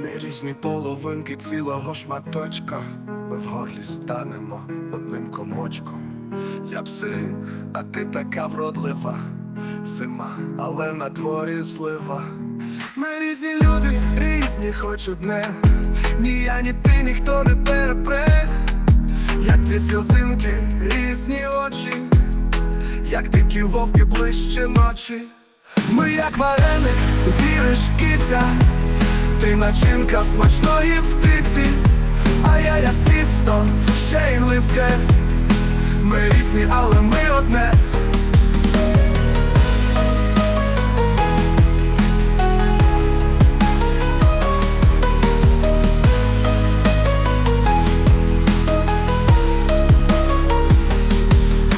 Ми різні половинки цілого шматочка. Ми в горлі станемо одним комочком. Я псих, а ти така вродлива. Зима, але на дворі злива. Ми різні люди, різні, хоч одне. Ні я, ні ти, ніхто не перепре. Як дві сльозинки, різні очі, як дикі вовки ближче ночі. Ми як вареник, віриш, киця, ти начинка смачної птиці, а я як тісто, ще й гливке. Ми різні, але ми одне.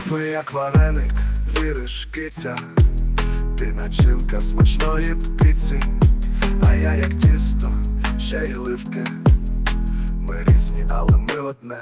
Ми як вареник, віриш, киця, начинка смачної птиці, а я як тісто, ще й гливке. Ми різні, але ми одне.